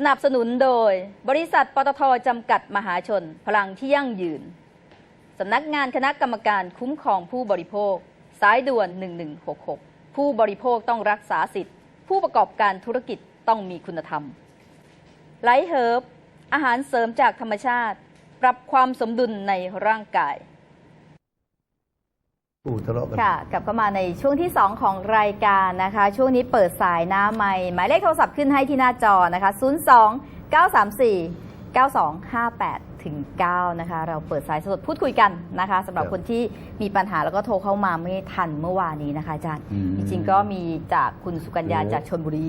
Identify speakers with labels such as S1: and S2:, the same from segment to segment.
S1: สนับสนุนโดย บริษัทปตทจำกัดมหาชน พลังที่ยั่งยืน สำนักงานคณะกรรมการคุ้มครองผู้บริโภค สายด่วน 1166 ผู้บริโภคต้องรักษาสิทธิ์ ผู้ประกอบการธุรกิจต้องมีคุณธรรมไลท์เฮิร์บอาหารเสริมจากธรรมชาติ ปรับความสมดุลในร่างกาย
S2: อู้ทะเลาะกัน
S1: ค่ะ กลับเข้ามาในช่วงที่ 2 ของรายการนะคะ ช่วงนี้เปิดสายหน้าไม้หมายเลขโทรศัพท์ขึ้นให้ที่หน้าจอนะคะ 02 934 9258ถึง9นะคะ เราเปิดสายสดพูดคุยกันนะคะสำหรับ
S2: ครับ
S1: คนที่มีปัญหาแล้วก็โทรเข้ามาไม่ทันเมื่อวานนี้นะคะอาจารย์
S3: อืม
S1: จริงๆก็มีจากคุณสุกัญญา
S3: หรือ
S1: จากชนบุรี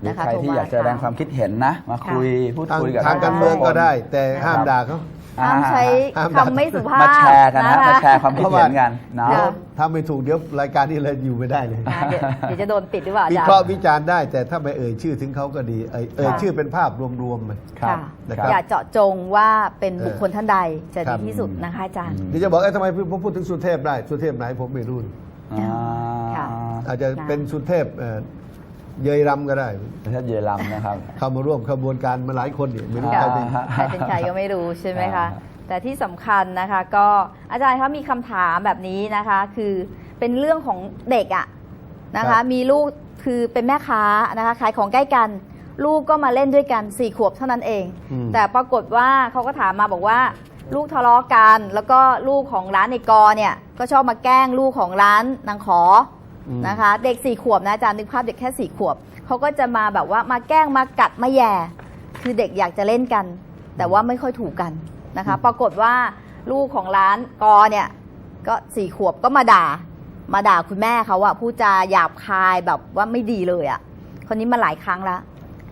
S3: หรือ
S1: นะคะ
S3: ใครที่อยากจะแสดงความคิดเห็นนะ มาคุยพูด
S2: ทาง
S3: คุยกับ
S2: ทางการเมืองก็ได้ แต่ห้าม
S3: ครับ
S2: ด่าเขา
S1: ห้ามใช้
S2: ห้ามด่า
S1: คำไม่สุภาพ
S3: มาแชร์กันนะ
S1: ค
S3: มาแชร์ความคิดเห็นกันเนาะ
S1: ค่ะ
S2: ถ้าไม่ถูกเดี๋ยวรายการนี้เลยอยู่ไม่ได้เลย
S1: อ่าเดี๋ยวเดี๋ยวจะโดนปิดหรือเปล่าอา
S2: วิ
S1: จาร
S2: เคราะห์
S1: ย์
S2: วิจารณ์ได้ แต่ถ้าไม่เอ่ยชื่อถึงเขาก็ดี เอ่ยเอ่ย
S1: ค่ะ
S2: ชื่อเป็นภาพรวมๆไป
S3: ครับ
S1: ค่ะ
S2: นะครับ
S1: อย่าเจาะจงว่าเป็นบุคคล
S2: เออ
S1: ท่านใดจะ
S2: ครั
S1: ดี
S2: บ
S1: ที่สุดนะคะอาจารย์
S3: อืม
S2: เดี๋ยวจะบอกเอ้ยทำไมผมพูดถึงสุเทพได้ สุเทพไหนผมไม่รู้
S3: อ่า
S1: ค่ะ
S2: อาจจะเป็นสุเทพเอ่อ เยยรำก็ได้
S3: ประเทศเยอรมันนะครับ
S2: เข้ามาร่วมขบวนการมาหลายคนเนี่ยไม่รู้
S1: ค่ะ
S2: ใครเป็น
S1: ใครเป็นใครก็ไม่รู้ใช่ไหมคะ
S3: อ่า
S1: แต่ที่สำคัญนะคะก็อาจารย์คะมีคำถามแบบนี้นะคะ คือเป็นเรื่องของเด็กอะนะ
S2: ครั
S1: คะ
S2: บ
S1: มีลูกคือเป็นแม่ค้านะคะขายของใกล้กัน ลูกก็มาเล่นด้วยกันสี่ขวบเท่านั้นเอง
S2: อืม
S1: แต่ปรากฏว่าเขาก็ถามมาบอกว่า ลูกทะเลาะกัน แล้วก็ลูกของร้านในกอเนี่ยก็ชอบมาแกล้งลูกของร้านนางขอ
S2: อืม
S1: นะคะ เด็กสี่ขวบนะอาจารย์นึกภาพเด็กแค่สี่ขวบเขาก็จะมาแบบว่ามาแกล้งมากัดมาแย่ คือเด็กอยากจะเล่นกัน แต่ว่าไม่ค่อยถูกกันนะคะ ปรากฏว่าลูกของร้านกอเนี่ยก็สี่ขวบก็มาด่า มาด่าคุณแม่เขาอะพูดจาหยาบคายแบบว่าไม่ดีเลยอะคนนี้มาหลายครั้งแล้ว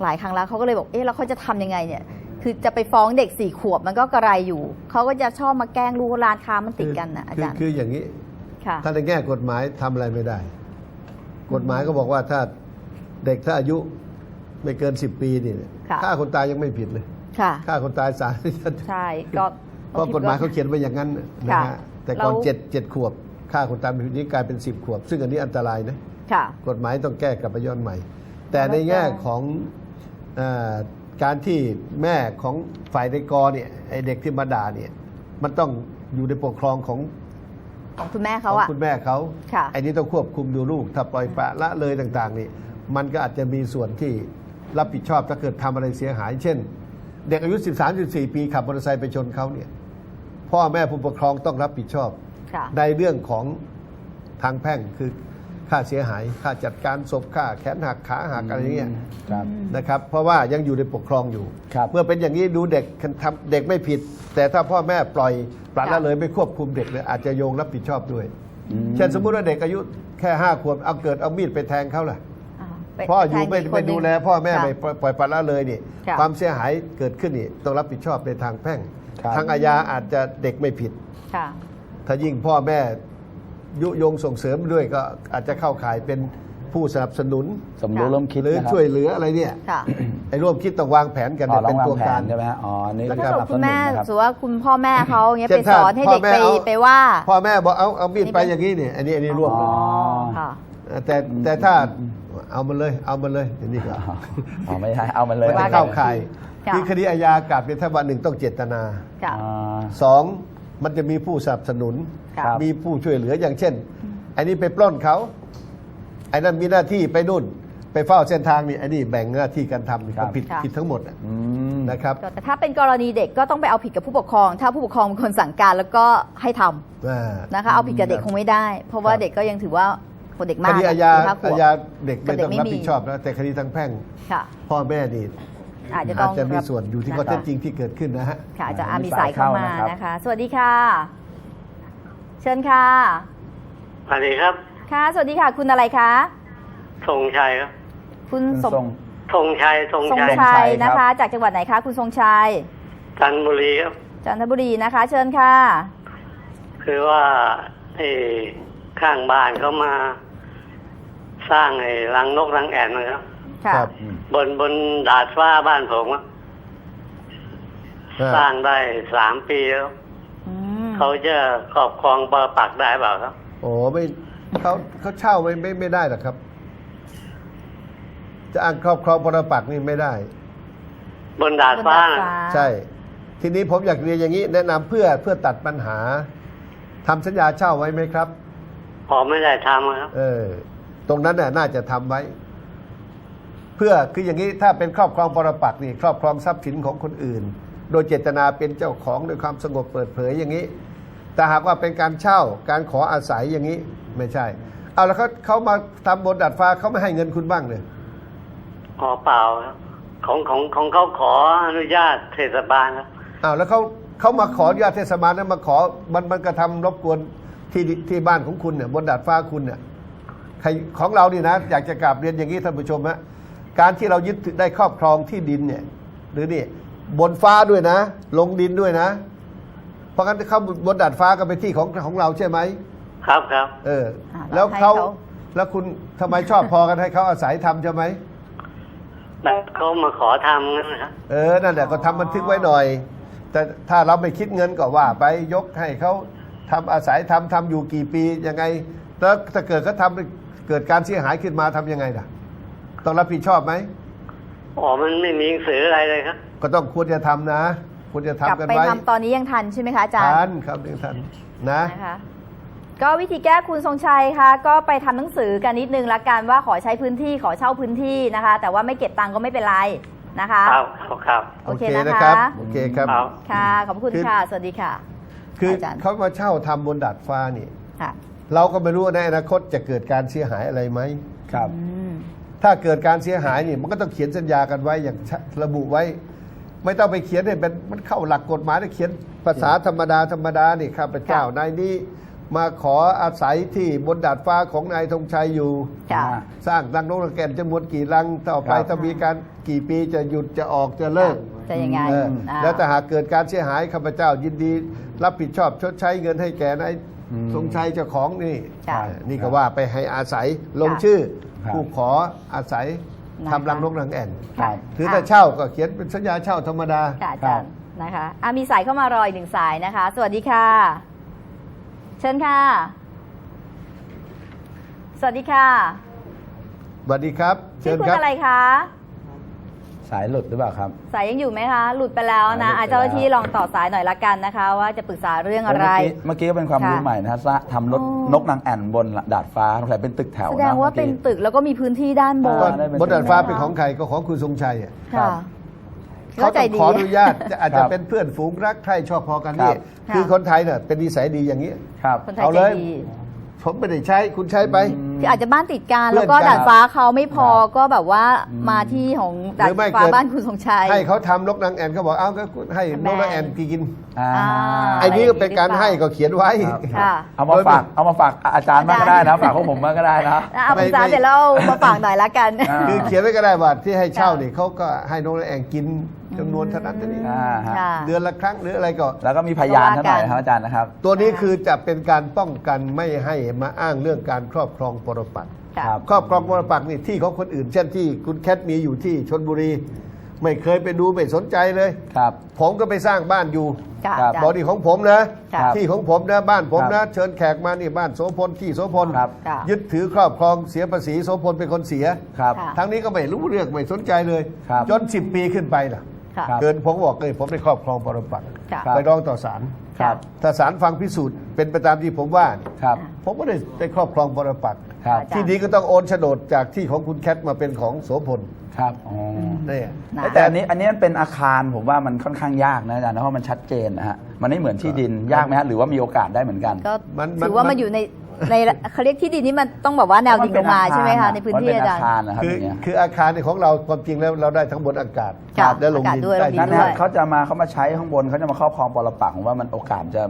S1: หลายครั้งแล้วเขาก็เลยบอกเอ๊ะแล้วเขาจะทำยังไงเนี่ย คือจะไปฟ้องเด็กสี่ขวบมันก็กระไรอยู่เขาก็จะชอบมาแกล้งลูกร้านค้ามันติดกันนะอา
S2: คือ
S1: จารย์
S2: คืออย่างนี้
S1: ค่ะ
S2: ถ้าในแง่กฎหมายทำอะไรไม่ได้ กฎหมายก็บอกว่าถ้าเด็กถ้าอายุไม่เกินสิบปีนี่
S1: ค่ะ
S2: ฆ่าคนตายยังไม่ผิดเลย
S1: ค่ะ
S2: ฆ่าคนตายศาล
S1: ใช่ก็
S2: เพราะกฎหมายเขาเขียนไว้อย่างนั้นนะ
S1: ค่ะ
S2: ฮะแต่ก่อน
S1: แล้ว
S2: เจ็ดเจ็ดขวบฆ่าคนตายเป็นนี้กลายเป็นสิบขวบ ซึ่งอันนี้อันตรายนะ
S1: ค่ะ
S2: กฎหมายต้องแก้กลับไปย้อนใหม่ แต่ในแง่ของเออการที่แม่ของฝ่ายในกอเนี่ยไอเด็กที่มาด่าเนี่ยมันต้องอยู่ในปกครองของ
S1: ของคุณแม่
S2: ข
S1: เขา
S2: อง
S1: อะ
S2: คุณแม่เขา
S1: ค่ะ
S2: ไอ้นี้ต้องควบคุมดูลูก ถ้าปล่อยปละละเลยต่างๆ นี่ มันก็อาจจะมีส่วนที่รับผิดชอบถ้าเกิดทำอะไรเสียหาย เช่น เด็กอายุ 13 14 ปีขับมอเตอร์ไซค์ไปชนเขาเนี่ย พ่อแม่ผู้ปกครองต้องรับผิดชอบ
S1: ค่ะ
S2: ในเรื่องของทางแพ่งคือ ค่าเสียหายค่าจัดการศพค่าแขนหักขาหักอะไรเงี้ย
S3: ครับ
S2: นะครับเพราะว่ายังอยู่ในปกครองอยู่
S3: ครับ
S2: เมื่อเป็นอย่างนี้ดูเด็กทำเด็กไม่ผิด แต่ถ้าพ่อแม่ปล่อยปละ
S1: ครั
S2: ละ
S1: บ
S2: เลยไม่ควบคุมเด็กเลยอาจจะโยงรับผิดชอบด้วย
S3: อืม
S2: เช่นสมมุติว่าเด็กอายุแค่ห้าขวบเอาเกิดเอามีดไปแทงเขาล่ะ
S1: อ่าป
S2: พ่ออยู่ไม่
S1: แทนก
S2: ไม่
S1: คนหนึ่ง
S2: ดูแล พ่อแม่
S1: ค่ะ
S2: ไม่ปล่อยปล่อยปละละเลยนี่
S1: ค่ะ
S2: ความเสียหายเกิดขึ้นนี่ต้องรับผิดชอบในทางแพ่ง
S3: ครับ
S2: ทางอาญาอาจจะเด็กไม่ผิด
S1: ค่ะ
S2: ถ้ายิ่งพ่อแม่ ยุยงส่งเสริมด้วยก็อาจจะเข้าข่ายเป็นผู้สนับสนุน
S3: สมรู้ร่วมคิด
S2: หรือ
S3: นะครับ
S2: ช่วยเหลืออะไรเนี่ย
S1: ค่ะ
S2: ไอ้ร่วมคิดต้องวางแผนกัน
S3: อ๋อ
S2: เนี่ย
S3: ต้อ
S2: เป็
S3: ง
S2: น
S3: วาง
S2: ตัว
S3: แผ
S2: กาน ร
S3: ใช่ไหมฮะอ๋อนี่
S1: แล้ว
S3: ก็
S1: ถ้า
S3: ส
S1: เกิด
S3: นับส
S1: คุณ
S3: นุน
S1: แม่
S3: นะครับ
S1: สมมติว่าคุณพ่อแม่เขาอย่างเงี้ย
S2: เช่
S1: ไป
S2: นถ้า
S1: สอนให้เด็ก
S2: พ่อแม่
S1: ไป
S2: เอา
S1: ไปว่า
S2: พ่อแม่บอกเอาเอามีด
S1: นี่
S2: ไป
S1: เป็น
S2: อย่างนี้เนี่ยอันนี้อันนี้ร่วม
S3: อ๋อ
S1: ค่ะ
S2: แต่แต่ถ้าเอามันเลยเอามันเลยอันนี้ก็
S3: อ๋อไม่ใช่เอามันเลย
S2: มัน
S1: ว่า
S2: จะเข้าข่าย
S1: ค่ะ
S2: คือคดีอาญากลับเป็นถ้าวันหนึ่งต้องเจตนา
S1: ค่ะ
S3: อ่า
S2: สอง มันจะมีผู้สนับสนุน
S1: ค่ะ
S3: ครับ
S2: มีผู้ช่วยเหลืออย่างเช่นอันนี้ไปปล้นเขาไอ้นั่นมีหน้าที่ไปนู่น ไปเฝ้าเส้นทางนี่ไอ้นี่แบ่งหน้าที่การทำนี่
S3: ครับ
S2: มันผิด
S1: ค่ะ
S2: ผิดทั้งหมดอะ
S3: อืม
S2: นะครับ
S1: แต่ถ้าเป็นกรณีเด็กก็ต้องไปเอาผิดกับผู้ปกครอง ถ้าผู้ปกครองเป็นคนสั่งการแล้วก็ให้ทำ
S2: อ่า
S1: นะคะเอาผิดกับเด็กคงไม่ได้ เพราะว่า
S2: ครับ
S1: เด็กก็ยังถือว่าคนเด็ก
S2: ค
S1: มาก
S2: ดีอาญา
S1: สี่ห้ขว
S2: อา
S1: บ
S2: ญาเด็กไม่
S1: แต่เด็ก
S2: ต้อง
S1: ไม่
S2: รับ
S1: มี
S2: ผิดชอบนะแต่คดีทางแพ่ง
S1: ค่ะ
S2: พ่อแม่นี่
S1: อาจจะต้
S2: อา
S1: อ
S2: จ
S1: ง
S2: จะมี
S1: รับ
S2: ส่วนอยู่ที่ข้อเท็จจริงที่เกิดขึ้นนะฮะ
S1: ค่ะอาจจะอา
S3: มี
S1: มี
S3: สา
S1: สายยเข้ามา
S3: เข้านะครับ
S1: นะคะ สวัสดีค่ะ เชิญค่ะ
S4: สวัสดีครับ
S1: ค่ะ สวัสดีค่ะ คุณอะไรคะ
S4: ทรงชัยครับ
S1: คุณ
S3: คุณ
S1: สม
S3: ทรง
S4: ทรงชัยทรง
S1: ทรง
S4: ชัย
S1: ชัย
S3: ทรงชัย
S1: นะ
S3: ครั
S1: คะ
S3: บ
S1: จากจังหวัดไหนคะคุณทรงชัย
S4: จันทบุรีครับ
S1: จันทบุรีนะคะ เชิญค่ะ
S4: คือว่าไอ้ข้างบ้านเขามา สร้างไอ้รังนกรังแอ่นนะครับ
S1: ค่ะ
S2: ครับ
S3: อืม
S4: บนบนดาดฟ้าบ้านผมอะสร้างได้สามปีแล้ว
S1: อืม
S4: เขาจะครอบครองปรปักษ์ได้เปล่าครับ
S2: โอ้ไม่เขาเขาเช่าไม่ไม่ไม่ได้หรอกครับ จะอ้างครอบครองปรปักษ์นี่ไม่ได้
S4: บนดาดฟ้า
S1: บน
S4: น่ะ
S2: ใช่ ทีนี้ผมอยากเรียนอย่างนี้ แนะนำเพื่อเพื่อตัดปัญหาทำสัญญาเช่าไว้ไหมครับ
S4: พอไม่ได้ทำอะครับ
S2: เออ ตรงนั้นน่ะน่าจะทำไว้ เพื่อคืออย่างนี้ถ้าเป็นครอบครองปรปักษ์นี่ครอบครองทรัพย์สินของคนอื่น โดยเจตนาเป็นเจ้าของโดยความสงบเปิดเผยอย่างนี้ แต่หากว่าเป็นการเช่าการขออาศัยอย่างนี้ไม่ใช่ เอาแล้วเขาเขามาทำบนดาดฟ้าเขาไม่ให้เงินคุณบ้างเลย
S4: อ๋อเปล่าครับของของของเขาขออนุญาตเทศบาลครับ
S2: อ้าวแล้วเขาเขามาขออนุญาตเทศบาลนั้นมาขอมันมันกระทำรบกวนที่ดิที่บ้านของคุณเนี่ยบนดาดฟ้าคุณเนี่ยใครของเรานี่นะ อยากจะกราบเรียนอย่างนี้ท่านผู้ชมฮะ การที่เรายึดถือได้ครอบครองที่ดินเนี่ย หรือนี่บนฟ้าด้วยนะ ลงดินด้วยนะ เพราะงั้นเขาบนดาดฟ้าก็เป็นที่ของของเราใช่ไหม
S4: ครับครับ
S2: เออ
S1: อ่า
S2: แล้ว
S1: เราให้
S2: เขา
S1: เขา
S2: แล้วคุณทำไมชอบพอกันให้เขาอาศัยทำใช่ไหม
S4: แต่เขามาขอทำงั้นนะครับ
S2: เออนั่นแหละก็ทำบันทึกไว้หน่อย แต่ถ้าเราไม่คิดเงินก็ว่าไปยกให้เขาทำอาศัยทำทำอยู่กี่ปียังไงแล้วถ้าเกิดเขาทำเกิดการเสียหายขึ้นมาทำยังไงล่ะ ต้องรับผิดชอบไหม
S4: อ๋อมันไม่มีหนังสืออะไรเลยครับ
S2: ก็ต้องควรจะทำนะ ควรจะ
S1: กลับ
S2: ทำกัน
S1: ไป
S2: ไว้
S1: ทำตอนนี้ยังทันใช่ไหมคะอาจารย์
S2: ทันครับยังทันนะ
S1: นะคะก็วิธีแก้คุณทรงชัยคะก็ไปทำหนังสือกันนิดนึงละกันว่าขอใช้พื้นที่ขอเช่าพื้นที่นะคะ แต่ว่าไม่เก็บตังค์ก็ไม่เป็นไรนะคะ
S4: ครับครับครับ
S1: โอเคนะ
S2: รั
S1: คะ
S2: บโอเคครับ
S4: ครับ
S1: ค่ะขอบคุณ
S2: คือ
S1: ค่ะ สวัสดีค่ะ
S2: คือ
S1: อาจารย์
S2: เขามาเช่าทำบนดาดฟ้านี่
S1: ค่ะ
S2: เราก็ไม่รู้ว่าในอนาคตจะเกิดการเสียหายอะไรไหม
S3: ครับ
S1: อืม
S2: ถ้าเกิดการเสียหายนี่มันก็ต้องเขียนสัญญากันไว้อย่างชะระบุไว้ ไม่ต้องไปเขียนให้เป็นมันเข้าหลักกฎหมายนะเขียนภาษาธรรมดาธรรมดานี่ข้าพเจ้านายนี้มาขออาศัยที่บนดาดฟ้าของนายธงชัยอยู่
S1: ค่ะ
S2: สร้างรังนกรังแก่นจำนวนกี่รังต่อไป
S3: ครับ
S2: ถ้ามีการกี่ปีจะหยุดจะออกจะเลิก
S1: จะยังไง
S2: เออ
S1: อ่า
S2: แล้วถ้าหากเกิดการเสียหายข้าพเจ้ายินดี รับผิดชอบชดใช้เงินให้แก่นาย
S3: อืม
S2: ธงชัยเจ้าของนี่
S1: ค่ะ
S2: เออนี่ก็ว่าไปให้อาศัยลงชื่อ
S3: ครับ
S2: ผู้ขออาศัย
S1: นะคะ
S2: ทำรังนกรังแอ่น
S3: ครับ
S2: ถือถ้าเช่าก็เขียนเป็นสัญญาเช่าธรรมดา
S1: ค่ะอาจารย์นะคะอะมีสายเข้ามารออีกหนึ่งสายนะคะ สวัสดีค่ะ เชิญค่ะ สวัสดีค่ะ
S2: สวัสดีครับ เชิ
S1: ชื่อ
S2: ญ
S1: คุณ
S2: ครับ
S1: อะไรคะ
S3: สายหลุดหรือเปล่าครับ
S1: สายยังอยู่ไหมคะ หลุดไปแล้วนะ
S3: หลุดไป
S1: อาเจ้าหน้าที่
S3: แล้ว
S1: ลองต่อสายหน่อยละกันนะคะ ว่าจะปรึกษาเรื่องอะไร
S3: เมื่อกี้เมื่อกี้ก็เป็นความรู้
S1: ค่ะ
S3: ใหม่นะฮะสร้างทำรถ
S1: โอ้
S3: นกนางแอ่นบนดาดฟ้าสงสัยเป็นตึกแถว
S1: แส
S3: นะ
S1: ดงว่าเป็น
S3: มื่อกี้
S1: ตึกแล้วก็มีพื้นที่ด้านบน
S3: อ่าได้เป็น
S2: บนดาดฟ้าเป็นของใครก็ของคุณทรงชัยอะ
S3: ครั
S1: ค่ะ
S3: บ
S2: เขา
S1: ใจ
S2: ต้อง
S1: ดี
S2: ขออนุญาตจะอาจ
S3: ครั
S2: จะ
S3: บ
S2: เป็นเพื่อนฝูงรักใครชอบพอกันนี่
S3: ครับ
S2: คือคนไทยเนี่ยเป็นนิสัยดีอย่างนี้
S3: ครับ
S1: คนไทย
S2: เอา
S1: ใจ
S2: เลย
S1: ดี
S2: ผมไม่ได้ใช้คุณใช้ไป
S1: คืออาจจะบ้านติดกัน
S2: เพื่
S1: แล้
S2: อน
S1: วก็
S2: กัน
S1: ดาดฟ้าเขาไม่พอ
S3: ครับ
S1: ก็แบบว่า
S3: อืม
S1: มาที่ของ
S2: ห
S1: ดาด
S2: รือไม่
S1: ฟ้า
S2: เกิด
S1: บ้านคุณทรงชัย
S2: ให้เขาทำนกนางแอ่นเขาบอกเอ้าก็ให้นกนางแอ่นกิน
S3: อ่า
S1: อ่า
S2: ไอ้นี้ก็เป็นการให้ก็เขียนไว้
S3: ครับ
S1: ค่ะ
S3: เอามาฝากเอามาฝากอาจารย์บ้างก็ได้นะฝากพวกผมบ้างก็ได้นะ
S1: อะเอา
S2: ไม่
S1: ปรึกษา
S2: ไม่
S1: เสร็จแล้วเอามาฝากหน่อยละกัน
S3: อ่า
S2: คือเขียนไว้ก็ได้ว่าที่ให้เช่า
S1: ค่ะ
S2: นี่เขาก็ให้นกนางแอ่นกินจำนวนเท่านั้นเท่านี้
S3: อ่าฮะ
S1: ค่ะ
S2: เดือนละครั้งหรืออะไรก็
S3: แล้วก็มีพยานเท่าไหร่ครับอาจารย์นะครับ
S2: ตัวนี้คือจะเป็นการป้องกันไม่ให้มาอ้างเรื่องการครอบครองปรปักษ์
S1: ค่ะ
S3: ครับ
S2: ครอบครองปรปักษ์นี่ที่ของคนอื่น เช่นที่คุณแคทมีอยู่ที่ชนบุรี ไม่เคยไปดูไม่สนใจเลย
S3: ครับ
S2: ผมก็ไปสร้างบ้านอยู่
S1: ค่ะ
S3: ครับ
S1: อาจาร
S2: บอก
S1: ย์
S2: นี่ของผมนะ
S1: ครับ
S2: ที่ของผมนะบ้านผม
S3: ครั
S2: นะ
S3: บ
S2: เชิญแขกมานี่บ้านโสพลที่โสพล
S3: ครับ
S1: ค่ะ
S2: ยึดถือครอบครองเสียภาษีโสพลเป็นคนเสีย
S3: ครับ
S1: ค่ะ
S2: ทั้งนี้ก็ไม่รู้เรื่องไม่สนใจเลย
S3: ครับ
S2: จนสิบปีขึ้นไปล่ะ
S1: ค่ะ
S3: ครับ
S2: เกินผมบอกเลยผมได้ครอบครองปรปักษ์
S1: ค่ะ
S3: ครับ
S2: ไปร้องต่อศาล
S3: ครับ
S2: ถ้าศาลฟังพิสูจน์เป็นไปตามที่ผมว่าเนี่ย
S3: ครับ
S2: ผมก็ได้ได้ครอบครองปรปักษ์
S3: ครับ
S1: อาจารย์
S2: ที่นี้ก็ต้องโอนโฉนดจากที่ของคุณแคทมาเป็นของโสพล
S3: ครับอ๋ออ
S2: นี่
S1: นะ
S3: แต่อันนี้อันนี้มันเป็นอาคารผมว่ามันค่อนข้างยากนะอาจารย์เพราะมันชัดเจนนะฮะมันไม่เหมือนที่ดินยากไหมฮะหรือว่ามีโอกาสได้เหมือนกัน
S1: ก็
S2: มันมัน
S1: ถือว่า
S2: มั
S1: มันนอยู่ใน ในเขาเรียกที่ดินนี่มันต้องแบบว่าแนวดิ่งลงมาใช่ไหมคะในพื้นที่
S3: มัเป็
S1: อาจารย์
S3: อาคารนะครับ
S2: คือ
S3: อย่างเงี้ย
S2: คืออาคารในของเราความจริงแล้วเราได้ทั้งบนอากาศ
S1: ค่ะ
S2: และลง
S1: อากาศ
S2: ดิน
S1: ด้วย
S2: ใต้
S1: ลงดิ
S3: นั่น
S2: ดิน
S3: นะ
S1: ด้วย
S3: เขาจะมาเขามาใช้ข้างบนเขาจะมาครอบครองปรปักษ์ผมว่ามันโอกาสจะ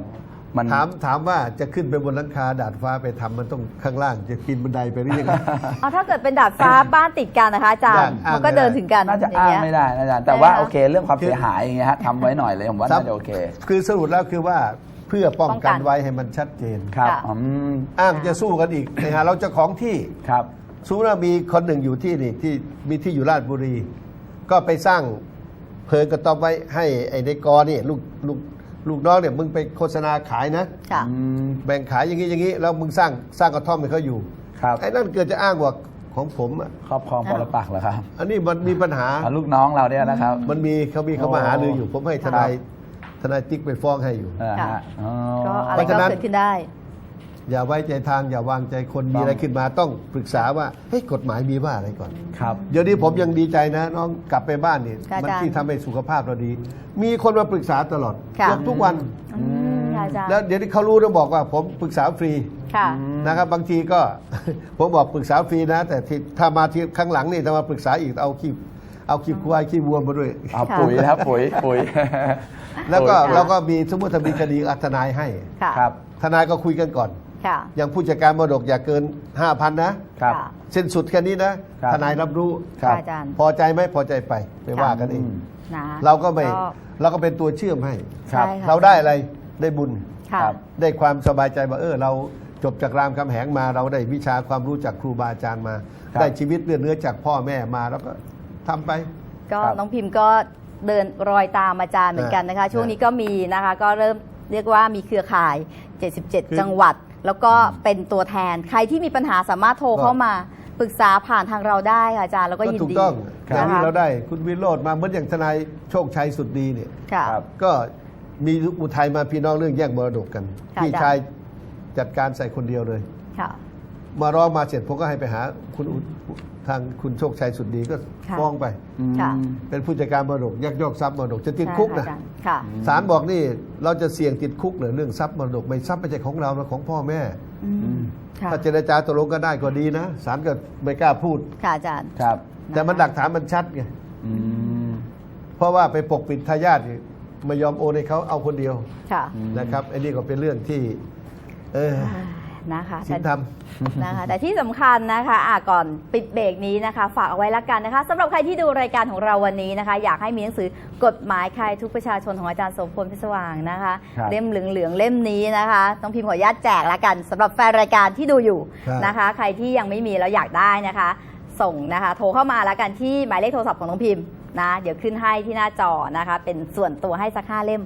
S3: มัน
S2: ถามถามว่าจะขึ้นไปบนหลังคาดาดฟ้าไปทำมันต้องข้างล่างจะปีนบันไดไปหรือยังไง
S1: เอาถ้าเกิดเป็นดาดฟ้าบ้านติดกันนะคะอาจาร
S2: ยา
S1: ย์
S2: กอ้าง
S1: มันก็
S2: ไม่ได้
S1: เดินถึงกัน
S3: น่าจะ
S1: อย่า
S3: อ้างง
S1: เงี้ย
S3: ไม่ได้นะอาจารย์แต่ว่า
S1: ใช่ไหมคะ
S3: โอเคเรื่องความเสียหายอย่างเงี้ยฮะทำไว้หน่อยเลยผมว่า
S2: ครับ
S3: น่าจะโอเค
S2: คือสรุปแล้วคือว่า เพื่อป้อง
S1: ป้องกั
S2: กันนไว้ให้มันชัดเจน
S3: ครับ
S1: ค่ะ
S3: อืม
S2: อ้างจะสู้กันอีกนะฮะเราเจะของที่
S3: ครับ
S2: สมมติว่ามีคนหนึ่งอยู่ที่นี่ที่มีที่อยู่ราชบุรี ก็ไปสร้างเพลิงกระต๊อบไว้ให้ไอ้ในกอนี่ลูกลูกลูกน้องเนี่ยมึงไปโฆษณาขายนะ
S1: ค่ะ
S3: อืม
S2: แบ่งขายอย่างนี้อย่างนี้แล้วมึงสร้างสร้างกระท่อมให้เขาอยู่
S3: ครับ
S2: ไอ้นั่นเกิดจะอ้างว่าของผมอะ
S3: ครอบครองปรปักษ์เหรอครับ
S2: อันนี้มันมีปัญหา
S3: อ่าลูกน้องเราเนี่ยนะครับ
S2: มันมีเขามีเขามาหาลืออยู่ผมให้ทนาย ทนายติ๊กไปฟ้องให้อยู่
S3: อ่า
S1: ค่ะ
S3: ฮะอ๋อ
S1: ก็อะไร
S2: เพราะ
S1: ก็
S2: ฉะนั้น
S1: เกิดขึ้นได้
S2: อย่าไว้ใจทางอย่าวางใจคน
S3: ต้อง
S2: มีอะไรขึ้นมาต้องปรึกษาว่าเฮ้ยกฎหมายมีว่าอะไรก่อน
S3: ครับ
S2: เดี๋ยวนี้ผมยังดีใจนะ น้องกลับไปบ้านนี่
S1: ค่ะ
S2: มั
S1: อาจารย์
S2: ที่ทำให้สุขภาพเราดี มีคนมาปรึกษาตลอด
S1: ค่ะ
S2: เกือบทุกวัน
S1: อืมค่ะอาจารย์
S2: แล้วเดี๋ยวนี้เขารู้แล้วบอกว่าผมปรึกษาฟรี
S1: ค่ะ
S2: นะครับบางทีก็ ผมบอกปรึกษาฟรีนะ แต่ที่ถ้ามาที่ข้างหลังนี่ถ้ามาปรึกษาอีกเอาขี้ เอาขี้ควายขี้วัวมาด้วย
S3: เอา
S1: ค่ะ
S3: ปุ๋ยนะครับปุ๋ยปุ๋ย
S2: แล้วก็
S1: ค่ะ
S2: เราก็มีสมมติถ้ามีคดีอัทนายให้
S1: ค่ะ
S3: ครับ
S2: ทนายก็คุยกันก่อน
S1: ค่ะ
S2: อย่างผู้จัดการมรดกอย่าเกิน 5,000 นะ
S3: ครับ
S1: ค่ะ
S2: สิ้นสุดแค่นี้นะ
S3: ครับ
S2: ทนายรับรู้
S3: ครับ
S1: อาจารย์
S2: พอใจไหมพอใจไปไปว่ากันเอง
S3: อืม
S1: นะ
S2: เราก็ไม่เราก็เป็นตัวเชื่อมให้
S3: ครับ
S1: ใช่ค่ะ
S2: เราได้อะไรได้บุญ
S1: ค่ะ
S3: ครับ
S2: ได้ความสบายใจว่าเออเราจบจากรามคำแหงมา เราได้วิชาความรู้จากครูบาอาจารย์มา
S3: ครับ
S2: ได้ชีวิตเลือดเนื้อจากพ่อแม่มาแล้วก็ ทำไป
S1: ก็
S3: ครับ
S1: น้องพิมพ์ก็เดินรอยตามอาจารย์เหมือนกันนะคะ
S2: อ่า
S1: ช่วงนี้ก็มีนะคะก็เริ่มเรียกว่ามีเครือข่าย
S2: คือ
S1: 77 จังหวัด แล้วก็เป็นตัวแทน ใครที่มีปัญหาสามารถโทร
S2: ก็
S1: เข้ามาปรึกษาผ่านทางเราได้ค่ะอาจารย์แล้วก็
S2: ก็
S1: ยิน
S2: ถูก
S1: ดี
S2: ต้อง
S3: ครับ
S2: อย่างนี้
S1: นะคะ
S2: เราได้คุณวิโรธมาเหมือนอย่างทนายโชคชัยสุดดีเนี่ย
S1: ค่ะ
S3: ครับ
S2: ก็มีอุทัยมาพี่น้องเรื่องแย่งมรดกกัน
S1: ค่ะ
S2: พี่
S1: อาจารย์
S2: ชายจัดการใส่คนเดียวเลย
S1: ค่ะ
S2: มาร้องมาเสร็จผมก็ให้ไปหาคุณอุ ทางคุณโชคชัยสุดดีก็
S1: ค่ะ
S2: ฟ้องไป
S1: ค่ะ
S3: อืม
S2: เป็นผู้จัดการมรดกยักยอกทรัพย์มรดกจะติด
S1: ใช่
S2: คุก
S1: ค่ะ
S2: นะ
S1: อาจารย์ค่ะ
S2: ศาลบอกนี่เราจะเสี่ยงติดคุกเหรือเรื่องทรัพย์มรดกไม่ทรัพย์ไม่ใช่ของเรานะของพ่อแม่
S1: อืมค่ะ
S2: ถ้าเจรจาตกลงกันได้ก็ดีนะศาลก็ไม่กล้าพูด
S1: ค่ะอาจารย์
S3: ครับ
S2: แต่มันหลักฐานมันชัดไง
S3: อืม
S2: เพราะว่าไปปกปิดทายาทนี่ไม่ยอมโอนให้เขาเอาคนเดียว
S1: ค่ะ
S3: อืม
S2: นะครับไอ้นี่ก็เป็นเรื่องที่ เออ
S1: นะคะ
S2: สิน
S1: แต่
S2: ธรรม
S1: นะคะ แต่ที่สำคัญนะคะอะก่อนปิดเบรกนี้นะคะ ฝากเอาไว้ละกันนะคะสำหรับใครที่ดูรายการของเราวันนี้นะคะ อยากให้มีหนังสือกฎหมายใครทุกประชาชนของอาจารย์โสมพลพิศวางนะคะ
S3: ครับ
S1: เล่มเหลืองๆเล่มนี้นะคะต้องพิมพ์ขออนุญาตแจกละกันสำหรับแฟนรายการที่ดูอยู่
S2: ครับ
S1: นะคะ ใครที่ยังไม่มีแล้วอยากได้นะคะ ส่งนะคะ โทรเข้ามาละกันที่หมายเลขโทรศัพท์ของน้องพิมพ์นะเดี๋ยวขึ้นให้ที่หน้าจอนะคะ เป็นส่วนตัวให้สักห้าเล่ม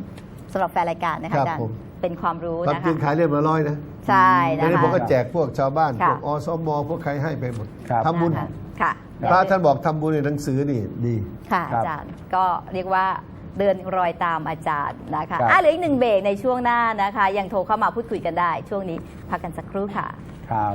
S1: สำหรับแฟนรายการนะคะ
S2: ครับ
S1: อาจารย์
S2: ผม
S1: เป็นความรู้
S2: ความ
S1: นะ
S2: จริ
S1: คะ
S2: งขายเล่มละร้อยนะ
S1: ใช่
S2: แล้ว
S1: นะ
S2: นี่
S1: คะ
S2: ผมก็แจกพวกชาวบ้าน
S1: ค่ะ
S2: พวกอสมพวกใครให้ไปหมด
S3: ครับ
S2: ทำบุญ
S1: นะคะค่ะ
S2: พระท่านบอกทำบุญในหนังสือนี่ดี
S1: ค่ะ
S3: ครับ
S1: อาจารย์ก็เรียกว่าเดินรอยตามอาจารย์นะคะ
S3: ครับ
S1: อะเหลืออีกหนึ่งเบรกในช่วงหน้านะคะ ยังโทรเข้ามาพูดคุยกันได้ ช่วงนี้พักกันสักครู่ค่ะ
S3: ครับ